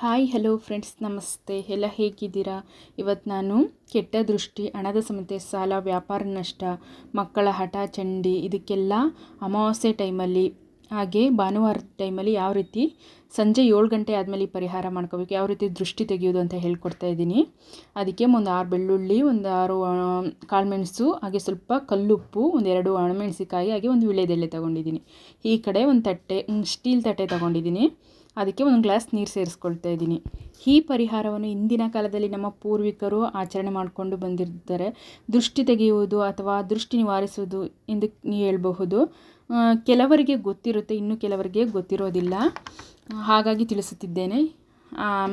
Hi, hello friends, ನಮಸ್ತೆ. ಎಲ್ಲ ಹೇಗಿದ್ದೀರಾ? ಇವತ್ತು ನಾನು ಕೆಟ್ಟ ದೃಷ್ಟಿ, ಹಣದ ಸಮತೆ ಸಾಲ, ವ್ಯಾಪಾರ ನಷ್ಟ, ಮಕ್ಕಳ ಹಠ, ಚಂಡಿ ಇದಕ್ಕೆಲ್ಲ ಅಮಾವಾಸ್ಯೆ ಟೈಮಲ್ಲಿ, ಹಾಗೆ ಭಾನುವಾರ ಟೈಮಲ್ಲಿ ಯಾವ ರೀತಿ ಸಂಜೆ ಏಳು ಗಂಟೆ ಆದಮೇಲೆ ಪರಿಹಾರ ಮಾಡ್ಕೋಬೇಕು, ಯಾವ ರೀತಿ ದೃಷ್ಟಿ ತೆಗೆಯೋದು ಅಂತ ಹೇಳ್ಕೊಡ್ತಾ ಇದ್ದೀನಿ. ಅದಕ್ಕೆ ಒಂದು ಆರು ಬೆಳ್ಳುಳ್ಳಿ, ಒಂದು ಆರು ಕಾಳುಮೆಣಸು, ಹಾಗೆ ಸ್ವಲ್ಪ ಕಲ್ಲುಪ್ಪು ಒಂದೆರಡು ಒಣಮೆಣಸಿಕಾಯಿ ಹಾಗೆ ಒಂದು ವಿಳೆದೆಲೆ ತೊಗೊಂಡಿದ್ದೀನಿ. ಈ ಕಡೆ ಒಂದು ತಟ್ಟೆ ಸ್ಟೀಲ್ ತಟ್ಟೆ ತೊಗೊಂಡಿದ್ದೀನಿ. ಅದಕ್ಕೆ ಒಂದು ಗ್ಲಾಸ್ ನೀರು ಸೇರಿಸ್ಕೊಳ್ತಾ ಇದ್ದೀನಿ. ಈ ಪರಿಹಾರವನ್ನು ಇಂದಿನ ಕಾಲದಲ್ಲಿ ನಮ್ಮ ಪೂರ್ವಿಕರು ಆಚರಣೆ ಮಾಡಿಕೊಂಡು ಬಂದಿರ್ತಾರೆ. ದೃಷ್ಟಿ ತೆಗೆಯುವುದು ಅಥವಾ ದೃಷ್ಟಿ ನಿವಾರಿಸುವುದು ಎಂದು ಹೇಳಬಹುದು. ಕೆಲವರಿಗೆ ಗೊತ್ತಿರುತ್ತೆ, ಇನ್ನು ಕೆಲವರಿಗೆ ಗೊತ್ತಿರೋದಿಲ್ಲ. ಹಾಗಾಗಿ ತಿಳಿಸುತ್ತಿದ್ದೇನೆ.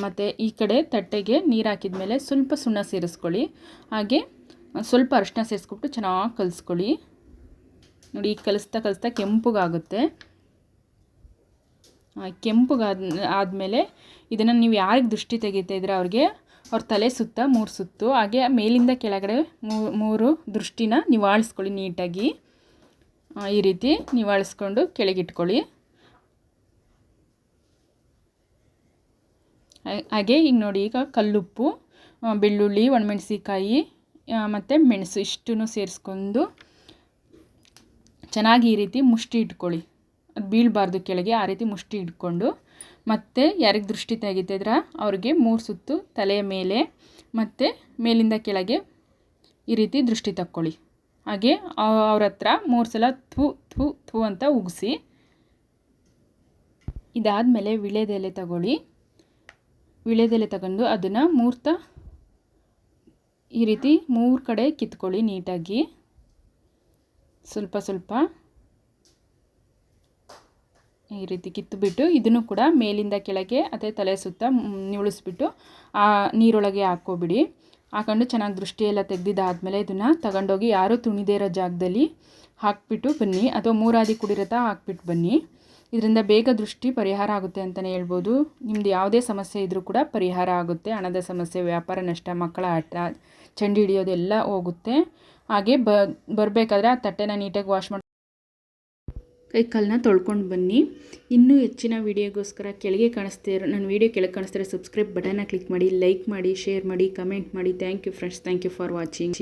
ಮತ್ತು ಈ ಕಡೆ ತಟ್ಟೆಗೆ ನೀರು ಹಾಕಿದ ಮೇಲೆ ಸ್ವಲ್ಪ ಸುಣ್ಣ ಸೇರಿಸ್ಕೊಳ್ಳಿ. ಹಾಗೆ ಸ್ವಲ್ಪ ಅರಿಶಿನ ಸೇರಿಸ್ಬಿಟ್ಟು ಚೆನ್ನಾಗಿ ಕಲಿಸ್ಕೊಳ್ಳಿ. ನೋಡಿ ಈಗ ಕಲಿಸ್ತಾ ಕಲಿಸ್ತಾ ಕೆಂಪುಗಾಗುತ್ತೆ. ಕೆಂಪುಗಾದ, ಆದಮೇಲೆ ಇದನ್ನು ನೀವು ಯಾರಿಗೆ ದೃಷ್ಟಿ ತೆಗಿತಾ ಇದ್ರೆ ಅವ್ರಿಗೆ, ಅವ್ರ ತಲೆ ಸುತ್ತ ಮೂರು ಸುತ್ತು, ಹಾಗೆ ಮೇಲಿಂದ ಕೆಳಗಡೆ ಮೂರು ದೃಷ್ಟಿನ ನಿವಾಳಿಸ್ಕೊಳ್ಳಿ ನೀಟಾಗಿ. ಈ ರೀತಿ ನಿವಾಳಿಸ್ಕೊಂಡು ಕೆಳಗಿಟ್ಕೊಳ್ಳಿ. ಹಾಗೆ ಈಗ ನೋಡಿ ಈಗ ಕಲ್ಲುಪ್ಪು ಬೆಳ್ಳುಳ್ಳಿ ಒಣಮೆಣಸಿಕಾಯಿ ಮತ್ತು ಮೆಣಸು ಇಷ್ಟನ್ನು ಸೇರಿಸ್ಕೊಂಡು ಚೆನ್ನಾಗಿ ಈ ರೀತಿ ಮುಷ್ಟಿ ಇಟ್ಕೊಳ್ಳಿ. ಬೀಳಬಾರ್ದು ಕೆಳಗೆ, ಆ ರೀತಿ ಮುಷ್ಟಿ ಇಟ್ಕೊಂಡು. ಮತ್ತು ಯಾರಿಗೆ ದೃಷ್ಟಿ ತೆಗಿತಿದ್ರ ಅವ್ರಿಗೆ ಮೂರು ಸುತ್ತು ತಲೆಯ ಮೇಲೆ ಮತ್ತು ಮೇಲಿಂದ ಕೆಳಗೆ ಈ ರೀತಿ ದೃಷ್ಟಿ ತಕ್ಕೊಳ್ಳಿ. ಹಾಗೆ ಅವ್ರ ಹತ್ರ ಮೂರು ಸಲ ಥೂ ಥೂ ಥೂ ಅಂತ ಉಗಿಸಿ. ಇದಾದಮೇಲೆ ವಿಳೆದೆಲೆ ತಗೊಳ್ಳಿ. ವಿಳೆದೆಲೆ ತಗೊಂಡು ಅದನ್ನು ಮೂರ್ತ ಈ ರೀತಿ ಮೂರು ಕಡೆ ಕಿತ್ಕೊಳ್ಳಿ ನೀಟಾಗಿ. ಸ್ವಲ್ಪ ಸ್ವಲ್ಪ ಈ ರೀತಿ ಕಿತ್ತುಬಿಟ್ಟು ಇದನ್ನು ಕೂಡ ಮೇಲಿಂದ ಕೆಳಗೆ ಅದೇ ತಲೆ ಸುತ್ತ ನಿವಳಿಸ್ಬಿಟ್ಟು ಆ ನೀರೊಳಗೆ ಹಾಕ್ಕೊಬಿಡಿ. ಹಾಕೊಂಡು ಚೆನ್ನಾಗಿ ದೃಷ್ಟಿಯೆಲ್ಲ ತೆಗೆದಿದ್ದಾದಮೇಲೆ ಇದನ್ನು ತಗೊಂಡೋಗಿ ಯಾರೂ ತುಣಿದೇ ಇರೋ ಜಾಗದಲ್ಲಿ ಹಾಕ್ಬಿಟ್ಟು ಬನ್ನಿ. ಅಥವಾ ಮೂರಾದಿ ಕುಡಿರತ ಹಾಕ್ಬಿಟ್ಟು ಬನ್ನಿ. ಇದರಿಂದ ಬೇಗ ದೃಷ್ಟಿ ಪರಿಹಾರ ಆಗುತ್ತೆ ಅಂತಲೇ ಹೇಳ್ಬೋದು. ನಿಮ್ಮದು ಯಾವುದೇ ಸಮಸ್ಯೆ ಇದ್ದರೂ ಕೂಡ ಪರಿಹಾರ ಆಗುತ್ತೆ. ಹಣದ ಸಮಸ್ಯೆ, ವ್ಯಾಪಾರ ನಷ್ಟ, ಮಕ್ಕಳ ಆಟ, ಚಂಡಿ ಹಿಡಿಯೋದೆಲ್ಲ ಹೋಗುತ್ತೆ. ಹಾಗೆ ಬರಬೇಕಾದ್ರೆ ಆ ತಟ್ಟೆನ ನೀಟಾಗಿ ವಾಶ್ ಮಾಡಿ ಕೈ ತೊಳ್ಕೊಂಡು ಬನ್ನಿ. ಇನ್ನೂ ಹೆಚ್ಚಿನ ವೀಡಿಯೋಗೋಸ್ಕರ ಕೆಳಗೆ ಕಾಣಿಸ್ತಿರೋ ನನ್ನ ವೀಡಿಯೋ ಕೆಳಗೆ ಕಾಣಿಸ್ತಾರೆ ಸಬ್ಸ್ಕ್ರೈಬ್ ಬಟನ್ನ ಕ್ಲಿಕ್ ಮಾಡಿ ಲೈಕ್ ಮಾಡಿ ಶೇರ್ ಮಾಡಿ ಕಮೆಂಟ್ ಮಾಡಿ. Thank you friends thank you for watching